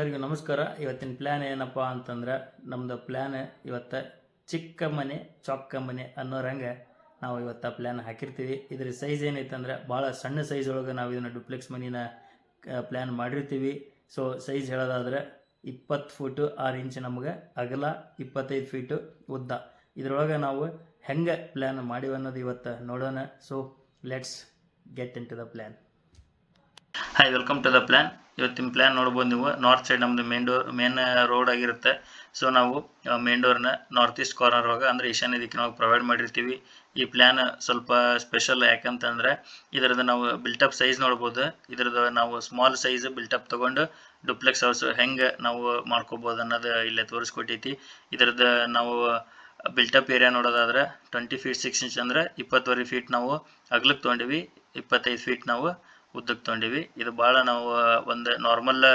ಎಲ್ಲರಿಗೂ ನಮಸ್ಕಾರ. ಇವತ್ತಿನ ಪ್ಲ್ಯಾನ್ ಏನಪ್ಪ ಅಂತಂದ್ರೆ ನಮ್ದು ಪ್ಲ್ಯಾನ್ ಇವತ್ತು ಚಿಕ್ಕ ಮನೆ, ಚೊಕ್ಕ ಮನೆ ಅನ್ನೋರಂಗೆ ನಾವು ಇವತ್ತು ಪ್ಲ್ಯಾನ್ ಹಾಕಿರ್ತೀವಿ. ಇದ್ರ ಸೈಜ್ ಏನೈತಂದ್ರೆ ಭಾಳ ಸಣ್ಣ ಸೈಜ್ ಒಳಗೆ ನಾವು ಇದನ್ನು ಡುಪ್ಲೆಕ್ಸ್ ಮನಿನ ಪ್ಲ್ಯಾನ್ ಮಾಡಿರ್ತೀವಿ. ಸೊ ಸೈಜ್ ಹೇಳೋದಾದ್ರೆ ಇಪ್ಪತ್ತು ಫೂಟು ಆರು ಇಂಚ್ ನಮಗೆ, ಅಗಲ ಇಪ್ಪತ್ತೈದು ಫೀಟು ಉದ್ದ. ಇದರೊಳಗೆ ನಾವು ಹೆಂಗೆ ಪ್ಲ್ಯಾನ್ ಮಾಡಿವಿ ಅನ್ನೋದು ಇವತ್ತು ನೋಡೋಣ. So let's get into the plan hi welcome to the plan ಇವತ್ತಿನ ಪ್ಲ್ಯಾನ್ ನೋಡ್ಬೋದು ನೀವು. ನಾರ್ತ್ ಸೈಡ್ ನಮ್ದು ಮೇನ್ ಡೋರ್ ಮೇನ್ ರೋಡ್ ಆಗಿರುತ್ತೆ. ಸೊ ನಾವು ಮೇನ್ ಡೋರ್ನ ನಾರ್ತ್ ಈಸ್ಟ್ ಕಾರ್ನರ್ ಒಳಗೆ ಅಂದ್ರೆ ಈಶಾನ್ಯ ದಿಕ್ಕಿನೊಳಗೆ ಪ್ರೊವೈಡ್ ಮಾಡಿರ್ತೀವಿ. ಈ ಪ್ಲಾನ್ ಸ್ವಲ್ಪ ಸ್ಪೆಷಲ್ ಯಾಕಂತಂದ್ರೆ, ಇದರದ್ದು ನಾವು ಬಿಲ್ಟಪ್ ಸೈಜ್ ನೋಡ್ಬೋದು. ಇದರದ್ದು ನಾವು ಸ್ಮಾಲ್ ಸೈಜ್ ಬಿಲ್ಟಪ್ ತಗೊಂಡು ಡುಪ್ಲೆಕ್ಸ್ ಹೌಸ್ ಹೆಂಗೆ ನಾವು ಮಾಡ್ಕೋಬೋದು ಅನ್ನೋದು ಇಲ್ಲೇ ತೋರಿಸ್ಕೊಟ್ಟೈತಿ. ಇದರದ ನಾವು ಬಿಲ್ಟಪ್ ಏರಿಯಾ ನೋಡೋದಾದ್ರೆ ಟ್ವೆಂಟಿ ಫೀಟ್ ಸಿಕ್ಸ್ ಇಂಚ್ ಅಂದರೆ ಇಪ್ಪತ್ತುವರೆ ಫೀಟ್ ನಾವು ಅಗ್ಲಕ್ಕೆ ತೊಗೊಂಡಿವಿ. ಇಪ್ಪತ್ತೈದು ಫೀಟ್ ನಾವು ಉದ್ದಕ್ಕೆ ತೊಗೊಂಡಿವಿ. ಇದು ಭಾಳ ನಾವು ಒಂದು ನಾರ್ಮಲ್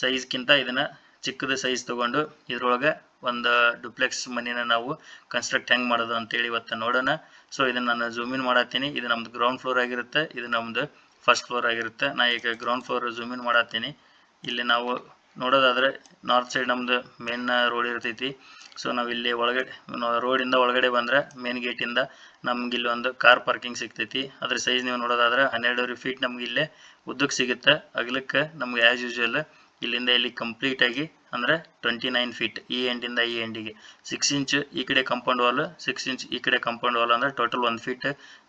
ಸೈಜ್ಗಿಂತ ಇದನ್ನು ಚಿಕ್ಕದ ಸೈಜ್ ತೊಗೊಂಡು ಇದ್ರೊಳಗೆ ಒಂದು ಡುಪ್ಲೆಕ್ಸ್ ಮನಿನ ನಾವು ಕನ್ಸ್ಟ್ರಕ್ಟ್ ಹೆಂಗೆ ಮಾಡೋದು ಅಂತೇಳಿ ಇವತ್ತು ನೋಡೋಣ. ಸೊ ಇದನ್ನು ನಾನು ಝೂಮ್ ಇನ್ ಮಾಡತ್ತೀನಿ. ಇದು ನಮ್ದು ಗ್ರೌಂಡ್ ಫ್ಲೋರ್ ಆಗಿರುತ್ತೆ. ಇದು ನಮ್ಮದು ಫಸ್ಟ್ ಫ್ಲೋರ್ ಆಗಿರುತ್ತೆ. ನಾ ಈಗ ಗ್ರೌಂಡ್ ಫ್ಲೋರ್ ಝೂಮ್ ಇನ್ ಮಾಡತ್ತೀನಿ. ಇಲ್ಲಿ ನಾವು ನೋಡೋದಾದ್ರೆ ನಾರ್ತ್ ಸೈಡ್ ನಮ್ಮದು ಮೇನ್ ರೋಡ್ ಇರ್ತೈತಿ. ಸೊ ನಾವಿಲ್ಲಿ ಒಳಗಡೆ ರೋಡಿಂದ ಒಳಗಡೆ ಬಂದರೆ ಮೇನ್ ಗೇಟಿಂದ ನಮ್ಗೆ ಇಲ್ಲಿ ಒಂದು ಕಾರ್ ಪಾರ್ಕಿಂಗ್ ಸಿಗ್ತೈತಿ. ಅದ್ರ ಸೈಜ್ ನೀವು ನೋಡೋದಾದ್ರೆ ಹನ್ನೆರಡೂವರೆ ಫೀಟ್ ನಮ್ಗೆ ಇಲ್ಲೇ ಉದ್ದಕ್ಕೆ ಸಿಗುತ್ತೆ. ಅಗಲಕ್ಕೆ ನಮ್ಗೆ ಆ್ಯಸ್ ಯೂಶುವಲ್ ಇಲ್ಲಿಂದ ಇಲ್ಲಿ ಕಂಪ್ಲೀಟ್ ಆಗಿ ಅಂದರೆ ಟ್ವೆಂಟಿ ನೈನ್ ಫೀಟ್ ಈ ಎಂಡಿಂದ ಈ ಎಂಡಿಗೆ ಸಿಕ್ಸ್ ಇಂಚ್ ಈ ಕಡೆ ಕಂಪೌಂಡ್ ವಾಲ್ ಸಿಕ್ಸ್ ಇಂಚ್ ಈ ಕಡೆ ಕಂಪೌಂಡ್ ವಾಲ್ ಅಂದರೆ ಟೋಟಲ್ ಒಂದು ಫೀಟ್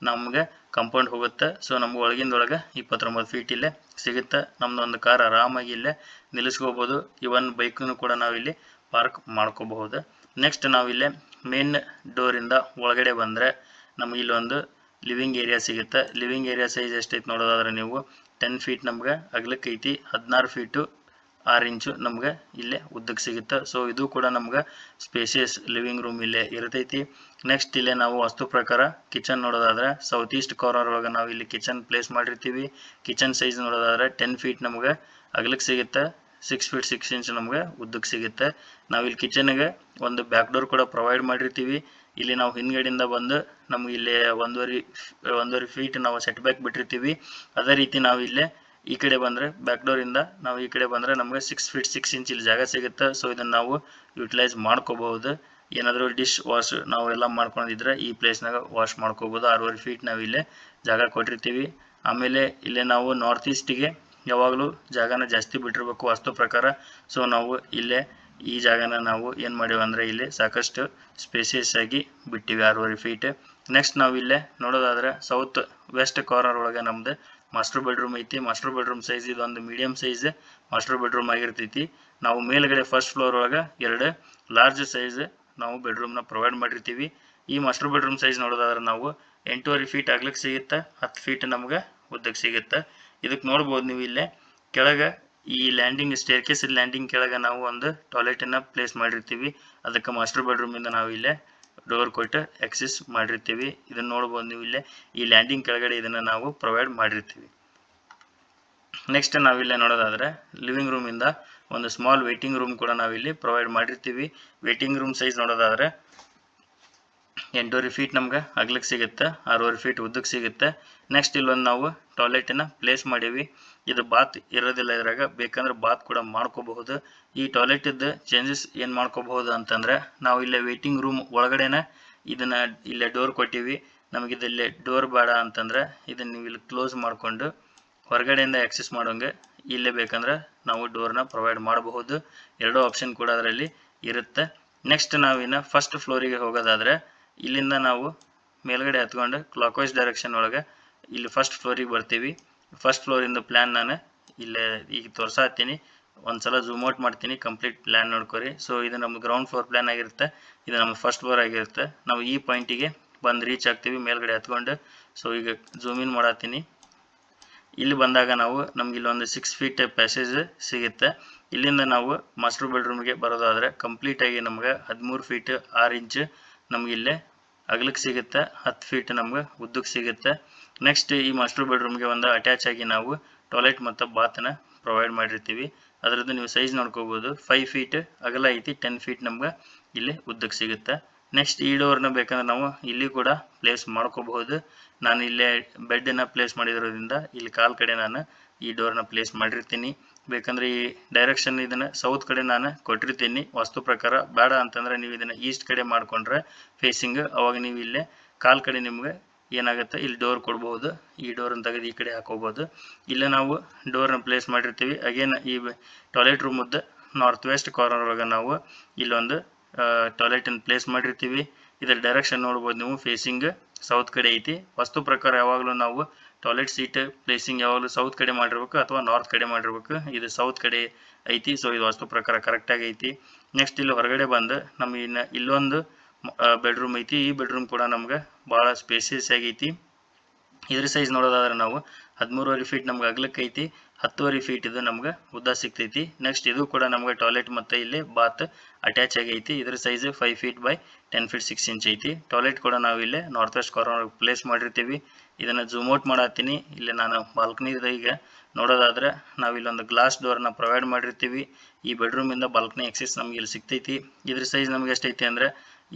ನಮ್ಗೆ ಕಂಪೌಂಡ್ ಹೋಗುತ್ತೆ. ಸೊ ನಮ್ಗೆ ಒಳಗಿಂದೊಳಗೆ ಇಪ್ಪತ್ತೊಂಬತ್ತು ಫೀಟ್ ಇಲ್ಲೇ ಸಿಗುತ್ತೆ. ಒಂದು ಕಾರ್ ಆರಾಮಾಗಿ ಇಲ್ಲೇ ನಿಲ್ಲಿಸ್ಕೋಬೋದು. ಇವನ್ ಬೈಕನ್ನು ಕೂಡ ನಾವಿಲ್ಲಿ ಪಾರ್ಕ್ ಮಾಡ್ಕೋಬಹುದು. ನೆಕ್ಸ್ಟ್ ನಾವಿಲ್ಲಿ ಮೇನ್ ಡೋರಿಂದ ಒಳಗಡೆ ಬಂದರೆ ನಮ್ಗೆ ಇಲ್ಲೊಂದು ಲಿವಿಂಗ್ ಏರಿಯಾ ಸಿಗುತ್ತೆ. ಲಿವಿಂಗ್ ಏರಿಯಾ ಸೈಜ್ ಎಷ್ಟೈತೆ ನೋಡೋದಾದ್ರೆ ನೀವು ಟೆನ್ ಫೀಟ್ ನಮ್ಗೆ ಅಗ್ಲಕ್ಕೆ ಐತಿ, ಹದಿನಾರು ಫೀಟು ಆರು ಇಂಚು ನಮ್ಗೆ ಇಲ್ಲೇ ಉದ್ದಕ್ಕೆ ಸಿಗುತ್ತೆ. ಸೊ ಇದು ಕೂಡ ನಮ್ಗೆ ಸ್ಪೇಸಿಯಸ್ ಲಿವಿಂಗ್ ರೂಮ್ ಇಲ್ಲೇ ಇರತೈತಿ. ನೆಕ್ಸ್ಟ್ ಇಲ್ಲೇ ನಾವು ವಸ್ತು ಪ್ರಕಾರ ಕಿಚನ್ ನೋಡೋದಾದ್ರೆ ಸೌತ್ ಈಸ್ಟ್ ಕಾರ್ನರ್ ಒಳಗೆ ನಾವು ಇಲ್ಲಿ ಕಿಚನ್ ಪ್ಲೇಸ್ ಮಾಡಿರ್ತೀವಿ. ಕಿಚನ್ ಸೈಜ್ ನೋಡೋದಾದ್ರೆ ಟೆನ್ ಫೀಟ್ ನಮ್ಗೆ ಅಗ್ಲಕ್ಕೆ ಸಿಗುತ್ತೆ. ಸಿಕ್ಸ್ ಫೀಟ್ ಸಿಕ್ಸ್ ಇಂಚ್ ನಮ್ಗೆ ಉದ್ದಕ್ಕೆ ಸಿಗುತ್ತೆ. ನಾವು ಇಲ್ಲಿ ಕಿಚನ್ಗೆ ಒಂದು ಬ್ಯಾಕ್ ಡೋರ್ ಕೂಡ ಪ್ರೊವೈಡ್ ಮಾಡಿರ್ತೀವಿ. ಇಲ್ಲಿ ನಾವು ಹಿಂದ್ಗಡೆಯಿಂದ ಬಂದು ನಮ್ಗೆ ಇಲ್ಲಿ ಒಂದೂವರೆ ಒಂದೂವರೆ ಫೀಟ್ ನಾವು ಸೆಟ್ ಬ್ಯಾಕ್ ಬಿಟ್ಟಿರ್ತೀವಿ. ಅದೇ ರೀತಿ ನಾವು ಇಲ್ಲೇ ಈ ಕಡೆ ಬಂದರೆ ಬ್ಯಾಕ್ ಡೋರಿಂದ ನಾವು ಈ ಕಡೆ ಬಂದರೆ ನಮಗೆ ಸಿಕ್ಸ್ ಫೀಟ್ ಸಿಕ್ಸ್ ಇಂಚ್ ಇಲ್ಲಿ ಜಾಗ ಸಿಗುತ್ತೆ. ಸೊ ಇದನ್ನು ನಾವು ಯುಟಿಲೈಸ್ ಮಾಡ್ಕೋಬಹುದು. ಏನಾದರೂ ಡಿಶ್ ವಾಶ್ ನಾವು ಎಲ್ಲ ಮಾಡ್ಕೊಂಡಿದ್ರೆ ಈ ಪ್ಲೇಸ್ನಾಗ ವಾಶ್ ಮಾಡ್ಕೋಬೋದು ಆರೂವರೆ ಫೀಟ್ ನಾವು ಇಲ್ಲೇ ಜಾಗ ಕೊಟ್ಟಿರ್ತೀವಿ. ಆಮೇಲೆ ಇಲ್ಲೇ ನಾವು ನಾರ್ತ್ ಈಸ್ಟಿಗೆ ಯಾವಾಗಲೂ ಜಾಗನ ಜಾಸ್ತಿ ಬಿಟ್ಟಿರಬೇಕು ವಾಸ್ತು ಪ್ರಕಾರ. ಸೊ ನಾವು ಇಲ್ಲೇ ಈ ಜಾಗನ ನಾವು ಏನು ಮಾಡೀವಿ ಅಂದರೆ ಇಲ್ಲಿ ಸಾಕಷ್ಟು ಸ್ಪೇಸಿಯಸ್ ಆಗಿ ಬಿಟ್ಟಿವಿ, ಆರೂವರೆ ಫೀಟ್ ನೆಕ್ಸ್ಟ್ ನಾವು ಇಲ್ಲೇ ನೋಡೋದಾದ್ರೆ ಸೌತ್ ವೆಸ್ಟ್ ಕಾರ್ನರ್ ಒಳಗೆ ನಮ್ದು ಮಾಸ್ಟರ್ ಬೆಡ್ರೂಮ್ ಐತಿ. ಮಾಸ್ಟರ್ ಬೆಡ್ರೂಮ್ ಸೈಜ್ ಇದೊಂದು ಮೀಡಿಯಂ ಸೈಜ್ ಮಾಸ್ಟರ್ ಬೆಡ್ರೂಮ್ ಆಗಿರ್ತೈತಿ. ನಾವು ಮೇಲ್ಗಡೆ ಫಸ್ಟ್ ಫ್ಲೋರ್ ಒಳಗೆ ಎರಡು ಲಾರ್ಜ್ ಸೈಜ್ ನಾವು ಬೆಡ್ರೂಮ್ನ ಪ್ರೊವೈಡ್ ಮಾಡಿರ್ತೀವಿ. ಈ ಮಾಸ್ಟರ್ ಬೆಡ್ರೂಮ್ ಸೈಜ್ ನೋಡೋದಾದ್ರೆ ನಾವು ಎಂಟೂವರೆ ಫೀಟ್ ಆಗ್ಲಿಕ್ಕೆ ಸಿಗುತ್ತೆ, ಹತ್ತು ಫೀಟ್ ನಮ್ಗೆ ಉದ್ದಕ್ಕೆ ಸಿಗುತ್ತೆ. ಇದಕ್ಕೆ ನೋಡ್ಬೋದು ನೀವು ಇಲ್ಲೇ. ಕೆಳಗೆ ಈ ಲ್ಯಾಂಡಿಂಗ್ ಸ್ಟೇರ್ ಕೇಸ್ ಲ್ಯಾಂಡಿಂಗ್ ಕೆಳಗೆ ನಾವು ಒಂದು ಟಾಯ್ಲೆಟನ್ನು ಪ್ಲೇಸ್ ಮಾಡಿರ್ತೀವಿ. ಅದಕ್ಕೆ ಮಾಸ್ಟರ್ ಬೆಡ್ರೂಮಿಂದ ನಾವು ಇಲ್ಲೇ ಡೋರ್ ಕೊಟ್ಟು ಆಕ್ಸೆಸ್ ಮಾಡಿರ್ತೀವಿ. ಇದನ್ನು ನೋಡ್ಬೋದು ನೀವು ಇಲ್ಲೇ. ಈ ಲ್ಯಾಂಡಿಂಗ್ ಕೆಳಗಡೆ ಇದನ್ನು ನಾವು ಪ್ರೊವೈಡ್ ಮಾಡಿರ್ತೀವಿ. ನೆಕ್ಸ್ಟ್ ನಾವಿಲ್ಲೇ ನೋಡೋದಾದ್ರೆ ಲಿವಿಂಗ್ ರೂಮಿಂದ ಒಂದು ಸ್ಮಾಲ್ ವೇಟಿಂಗ್ ರೂಮ್ ಕೂಡ ನಾವಿಲ್ಲಿ ಪ್ರೊವೈಡ್ ಮಾಡಿರ್ತೀವಿ. ವೇಟಿಂಗ್ ರೂಮ್ ಸೈಜ್ ನೋಡೋದಾದ್ರೆ ಎಂಟೂವರೆ ಫೀಟ್ ನಮ್ಗೆ ಅಗ್ಲಕ್ಕೆ ಸಿಗುತ್ತೆ, ಆರೂವರೆ ಫೀಟ್ ಉದ್ದಕ್ಕೆ ಸಿಗುತ್ತೆ. ನೆಕ್ಸ್ಟ್ ಇಲ್ಲೊಂದು ನಾವು ಟಾಯ್ಲೆಟನ್ನು ಪ್ಲೇಸ್ ಮಾಡೀವಿ. ಇದು ಬಾತ್ ಇರೋದಿಲ್ಲ ಇದ್ರಾಗ, ಬೇಕಂದ್ರೆ ಬಾತ್ ಕೂಡ ಮಾಡ್ಕೋಬಹುದು. ಈ ಟಾಯ್ಲೆಟಿದ್ದು ಚೇಂಜಸ್ ಏನು ಮಾಡ್ಕೋಬಹುದು ಅಂತಂದ್ರೆ, ನಾವು ಇಲ್ಲೇ ವೇಟಿಂಗ್ ರೂಮ್ ಒಳಗಡೆನೆ ಇದನ್ನು ಇಲ್ಲೇ ಡೋರ್ ಕೊಟ್ಟಿವಿ. ನಮಗೆ ಇದಿಲ್ಲೇ ಡೋರ್ ಬೇಡ ಅಂತಂದ್ರೆ, ಇದನ್ನು ನೀವು ಇಲ್ಲಿ ಕ್ಲೋಸ್ ಮಾಡಿಕೊಂಡು ಹೊರಗಡೆಯಿಂದ ಆಕ್ಸೆಸ್ ಮಾಡೋಂಗೆ ಇಲ್ಲೇ ಬೇಕಂದ್ರೆ ನಾವು ಡೋರ್ನ ಪ್ರೊವೈಡ್ ಮಾಡಬಹುದು. ಎರಡೂ ಆಪ್ಷನ್ ಕೂಡ ಅದರಲ್ಲಿ ಇರುತ್ತೆ. ನೆಕ್ಸ್ಟ್ ನಾವಿನ್ನು ಫಸ್ಟ್ ಫ್ಲೋರಿಗೆ ಹೋಗೋದಾದ್ರೆ ಇಲ್ಲಿಂದ ನಾವು ಮೇಲ್ಗಡೆ ಹತ್ಕೊಂಡು ಕ್ಲಾಕ್ ವೈಸ್ ಡೈರೆಕ್ಷನ್ ಒಳಗೆ ಇಲ್ಲಿ ಫಸ್ಟ್ ಫ್ಲೋರಿಗೆ ಬರ್ತೀವಿ. ಫಸ್ಟ್ ಫ್ಲೋರಿಂದ ಪ್ಲ್ಯಾನ್ ನಾನು ಇಲ್ಲೇ ಈಗ ತೋರ್ಸಾತೀನಿ ಒಂದ್ಸಲ ಝೂಮ್ ಔಟ್ ಮಾಡ್ತೀನಿ ಕಂಪ್ಲೀಟ್ ಪ್ಲ್ಯಾನ್ ನೋಡ್ಕೊರಿ. ಸೊ ಇದು ನಮ್ಮ ಗ್ರೌಂಡ್ ಫ್ಲೋರ್ ಪ್ಲ್ಯಾನ್ ಆಗಿರುತ್ತೆ. ಇದು ನಮ್ಮ ಫಸ್ಟ್ ಫ್ಲೋರ್ ಆಗಿರುತ್ತೆ. ನಾವು ಈ ಪಾಯಿಂಟಿಗೆ ಬಂದು ರೀಚ್ ಆಗ್ತೀವಿ, ಮೇಲ್ಗಡೆ ಹತ್ಕೊಂಡು. ಸೊ ಈಗ ಝೂಮ್ ಇನ್ ಮಾಡತ್ತೀನಿ. ಇಲ್ಲಿ ಬಂದಾಗ ನಾವು ನಮ್ಗೆ ಒಂದು ಸಿಕ್ಸ್ ಫೀಟ್ ಪ್ಯಾಸೇಜ್ ಸಿಗುತ್ತೆ. ಇಲ್ಲಿಂದ ನಾವು ಮಾಸ್ಟರ್ ಬೆಡ್ರೂಮ್ಗೆ ಬರೋದಾದ್ರೆ ಕಂಪ್ಲೀಟಾಗಿ ನಮ್ಗೆ ಹದಿಮೂರು ಫೀಟ್ ಆರು ಇಂಚ್ ನಮ್ಗೆ ಇಲ್ಲೇ ಅಗಲಕ್ಕೆ ಸಿಗುತ್ತೆ, ಹತ್ತು ಫೀಟ್ ನಮ್ಗೆ ಉದ್ದಕ್ಕೆ ಸಿಗುತ್ತೆ. ನೆಕ್ಸ್ಟ್ ಈ ಮಾಸ್ಟರ್ ಬೆಡ್ರೂಮ್ಗೆ ಒಂದು ಅಟ್ಯಾಚ್ ಆಗಿ ನಾವು ಟಾಯ್ಲೆಟ್ ಮತ್ತು ಬಾತ್ನ ಪ್ರೊವೈಡ್ ಮಾಡಿರ್ತೀವಿ. ಅದರದ್ದು ನೀವು ಸೈಜ್ ನೋಡ್ಕೋಬೋದು. ಫೈವ್ ಫೀಟ್ ಅಗಲ ಐತಿ ಟೆನ್ ಫೀಟ್ ನಮ್ಗೆ ಇಲ್ಲಿ ಉದ್ದಕ್ಕೆ ಸಿಗುತ್ತೆ. ನೆಕ್ಸ್ಟ್ ಈ ಡೋರ್ನ ಬೇಕಂದ್ರೆ ನಾವು ಇಲ್ಲಿ ಕೂಡ ಪ್ಲೇಸ್ ಮಾಡ್ಕೋಬಹುದು. ನಾನು ಇಲ್ಲೇ ಬೆಡ್ಡನ್ನು ಪ್ಲೇಸ್ ಮಾಡಿರೋದ್ರಿಂದ ಇಲ್ಲಿ ಕಾಲ್ ಕಡೆ ನಾನು ಈ ಡೋರ್ನ ಪ್ಲೇಸ್ ಮಾಡಿರ್ತೀನಿ. ಬೇಕಂದ್ರೆ ಈ ಡೈರೆಕ್ಷನ್ ಇದನ್ನು ಸೌತ್ ಕಡೆ ನಾನು ಕೊಟ್ಟಿರ್ತೀನಿ. ವಾಸ್ತು ಪ್ರಕಾರ ಬೇಡ ಅಂತಂದ್ರೆ ನೀವು ಇದನ್ನು ಈಸ್ಟ್ ಕಡೆ ಮಾಡಿಕೊಂಡ್ರೆ ಫೇಸಿಂಗ್ ಅವಾಗ ನೀವು ಇಲ್ಲೇ ಕಾಲ್ ಕಡೆ ನಿಮ್ಗೆ ಏನಾಗುತ್ತೆ ಇಲ್ಲಿ ಡೋರ್ ಕೊಡ್ಬೋದು. ಈ ಡೋರನ್ನು ತೆಗೆದು ಈ ಕಡೆ ಹಾಕೋಬೋದು. ಇಲ್ಲೇ ನಾವು ಡೋರ್ನ ಪ್ಲೇಸ್ ಮಾಡಿರ್ತೀವಿ. ಅಗೇನ್ ಈ ಟಾಯ್ಲೆಟ್ ರೂಮದ್ದು ನಾರ್ತ್ ವೆಸ್ಟ್ ಕಾರ್ನರ್ ಒಳಗೆ ನಾವು ಇಲ್ಲೊಂದು ಟಾಯ್ಲೆಟನ್ನು ಪ್ಲೇಸ್ ಮಾಡಿರ್ತೀವಿ. ಇದರ ಡೈರೆಕ್ಷನ್ ನೋಡ್ಬೋದು ನೀವು ಫೇಸಿಂಗ್ ಸೌತ್ ಕಡೆ ಐತಿ. ವಸ್ತು ಪ್ರಕಾರ ಯಾವಾಗಲೂ ನಾವು ಟಾಯ್ಲೆಟ್ ಸೀಟ್ ಪ್ಲೇಸಿಂಗ್ ಯಾವಾಗಲೂ ಸೌತ್ ಕಡೆ ಮಾಡಿರ್ಬೇಕು ಅಥವಾ ನಾರ್ತ್ ಕಡೆ ಮಾಡಿರ್ಬೇಕು. ಇದು ಸೌತ್ ಕಡೆ ಐತಿ. ಸೊ ಇದು ವಾಸ್ತು ಪ್ರಕಾರ ಕರೆಕ್ಟಾಗಿ ಐತಿ. ನೆಕ್ಸ್ಟ್ ಇಲ್ಲಿ ಹೊರಗಡೆ ಬಂದು ನಮಗೆ ಇನ್ನು ಇಲ್ಲೊಂದು ಬೆಡ್ರೂಮ್ ಐತಿ. ಈ ಬೆಡ್ರೂಮ್ ಕೂಡ ನಮ್ಗೆ ಭಾಳ ಸ್ಪೇಸಿಯಸ್ ಆಗೈತಿ ಇದ್ರ ಸೈಜ್ ನೋಡೋದಾದ್ರೆ ನಾವು ಹದಿಮೂರುವರೆ ಫೀಟ್ ನಮ್ಗೆ ಅಗ್ಲಕ್ಕೆ ಐತಿ. ಹತ್ತುವರೆ ಫೀಟ್ ಇದು ನಮ್ಗೆ ಉದ್ದ ಸಿಗ್ತೈತಿ. ನೆಕ್ಸ್ಟ್ ಇದು ಕೂಡ ನಮ್ಗೆ ಟಾಯ್ಲೆಟ್ ಮತ್ತು ಇಲ್ಲಿ ಬಾತ್ ಅಟ್ಯಾಚ್ ಆಗೈತಿ ಇದ್ರ size five feet by ten feet six inch ಐತಿ. ಟಾಯ್ಲೆಟ್ ಕೂಡ ನಾವು ಇಲ್ಲಿ ನಾರ್ತ್ ವೆಸ್ಟ್ ಕಾರ್ನರ್ ಪ್ಲೇಸ್ ಮಾಡಿರ್ತೀವಿ. ಇದನ್ನು ಝೂಮ್ಔಟ್ ಮಾಡತ್ತೀನಿ. ಇಲ್ಲಿ ನಾನು ಬಾಲ್ಕನಿ ಈಗ. ನೋಡೋದಾದ್ರೆ ನಾವು ಇಲ್ಲೊಂದು ಗ್ಲಾಸ್ ಡೋರ್ನ ಪ್ರೊವೈಡ್ ಮಾಡಿರ್ತೀವಿ. ಈ ಬೆಡ್ರೂಮಿಂದ ಬಾಲ್ಕನಿ ಎಕ್ಸೆಸ್ ನಮ್ಗೆ ಇಲ್ಲಿ ಸಿಗ್ತೈತಿ. ಇದ್ರ ಸೈಜ್ ನಮ್ಗೆ ಎಷ್ಟೈತಿ ಅಂದರೆ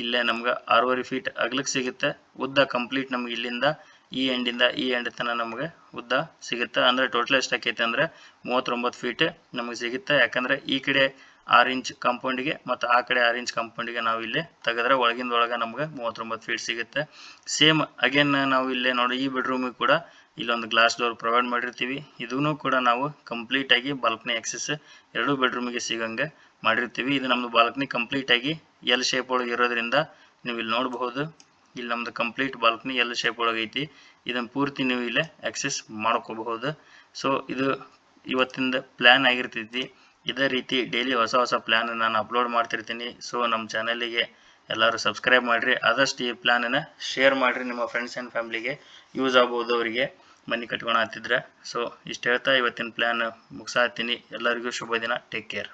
ಇಲ್ಲೇ ನಮ್ಗೆ ಆರೂವರೆ ಫೀಟ್ ಅಗ್ಲಕ್ಕೆ ಸಿಗುತ್ತೆ. ಉದ್ದ ಕಂಪ್ಲೀಟ್ ನಮ್ಗೆ ಇಲ್ಲಿಂದ ಈ ಎಂಡಿಂದ ಈ ಎಂಡ್ ತನಕ ನಮಗೆ ಉದ್ದ ಸಿಗುತ್ತೆ. ಅಂದರೆ ಟೋಟಲ್ ಎಷ್ಟು ಆಕೈತೆ ಅಂದರೆ ಮೂವತ್ತೊಂಬತ್ತು ಫೀಟ್ ನಮಗೆ ಸಿಗುತ್ತೆ. ಯಾಕಂದರೆ ಈ ಕಡೆ ಆರು ಇಂಚ್ ಕಾಂಪೌಂಡಿಗೆ ಮತ್ತು ಆ ಕಡೆ ಆರು ಇಂಚ್ ಕಾಂಪೌಂಡಿಗೆ ನಾವು ಇಲ್ಲಿ ತೆಗೆದ್ರೆ ಒಳಗಿಂದ ಒಳಗೆ ನಮ್ಗೆ ಮೂವತ್ತೊಂಬತ್ತು ಫೀಟ್ ಸಿಗುತ್ತೆ. ಸೇಮ್ ಅಗೇನ್ ನಾವು ಇಲ್ಲೇ ನೋಡಿ ಈ ಬೆಡ್ರೂಮಿಗೆ ಕೂಡ ಇಲ್ಲೊಂದು ಗ್ಲಾಸ್ ಡೋರ್ ಪ್ರೊವೈಡ್ ಮಾಡಿರ್ತೀವಿ. ಇದೂ ಕೂಡ ನಾವು ಕಂಪ್ಲೀಟಾಗಿ ಬಾಲ್ಕನಿ ಆಕ್ಸೆಸ್ ಎರಡೂ ಬೆಡ್ರೂಮಿಗೆ ಸಿಗಂಗೆ ಮಾಡಿರ್ತೀವಿ. ಇದು ನಮ್ಮದು ಬಾಲ್ಕನಿ ಕಂಪ್ಲೀಟಾಗಿ ಎಲ್ ಶೇಪ್ ಒಳಗೆ ಇರೋದ್ರಿಂದ ನೀವು ಇಲ್ಲಿ ನೋಡಬಹುದು. ಇಲ್ಲಿ ನಮ್ದು ಕಂಪ್ಲೀಟ್ ಬಾಲ್ಕನಿ ಎಲ್ ಶೇಪ್ ಒಳಗೆ ಐತಿ. ಇದನ್ನು ಪೂರ್ತಿ ನೀವು ಇಲ್ಲೇ ಆಕ್ಸೆಸ್ ಮಾಡ್ಕೋಬಹುದು. ಸೊ ಇದು ಇವತ್ತಿಂದ ಪ್ಲ್ಯಾನ್ ಆಗಿರ್ತೈತಿ. ಇದೇ ರೀತಿ ಡೈಲಿ ಹೊಸ ಹೊಸ ಪ್ಲ್ಯಾನ್ ನಾನು ಅಪ್ಲೋಡ್ ಮಾಡ್ತಿರ್ತೀನಿ. ಸೊ ನಮ್ಮ ಚಾನಲಿಗೆ ಎಲ್ಲರೂ ಸಬ್ಸ್ಕ್ರೈಬ್ ಮಾಡಿರಿ. ಆದಷ್ಟು ಈ ಪ್ಲ್ಯಾನನ್ನು ಶೇರ್ ಮಾಡಿರಿ ನಿಮ್ಮ ಫ್ರೆಂಡ್ಸ್ ಆ್ಯಂಡ್ ಫ್ಯಾಮಿಲಿಗೆ ಯೂಸ್ ಆಗ್ಬೋದು ಅವರಿಗೆ ಮನೆ ಕಟ್ಕೊಂಡು ಹತ್ತಿದ್ರೆ. ಸೊ ಇಷ್ಟು ಹೇಳ್ತಾ ಇವತ್ತಿನ ಪ್ಲ್ಯಾನ್ ಮುಗಿಸಾತೀನಿ. ಎಲ್ಲರಿಗೂ ಶುಭ ದಿನ. ಟೇಕ್ ಕೇರ್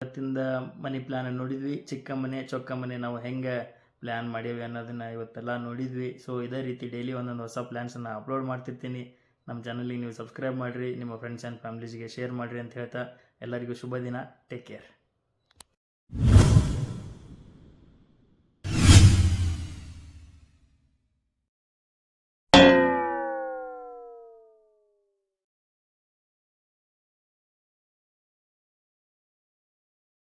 ಇವತ್ತಿಂದ ಮನಿ ಪ್ಲ್ಯಾನ್ ನೋಡಿದ್ವಿ. ಚಿಕ್ಕ ಮನೆ ಚೊಕ್ಕ ಮನೆ ನಾವು ಹೆಂಗೆ ಪ್ಲ್ಯಾನ್ ಮಾಡೀವಿ ಅನ್ನೋದನ್ನು ಇವತ್ತೆಲ್ಲ ನೋಡಿದ್ವಿ. ಸೊ ಇದೇ ರೀತಿ ಡೈಲಿ ಒಂದೊಂದು ಹೊಸ ಪ್ಲ್ಯಾನ್ಸನ್ನು ಅಪ್ಲೋಡ್ ಮಾಡ್ತಿರ್ತೀನಿ. ನಮ್ಮ ಚಾನಲಿಗೆ ನೀವು ಸಬ್ಸ್ಕ್ರೈಬ್ ಮಾಡಿರಿ, ನಿಮ್ಮ ಫ್ರೆಂಡ್ಸ್ ಆ್ಯಂಡ್ ಫ್ಯಾಮ್ಲೀಸ್ಗೆ ಶೇರ್ ಮಾಡಿರಿ ಅಂತ ಹೇಳ್ತಾ ಎಲ್ಲರಿಗೂ ಶುಭ ದಿನ. Take care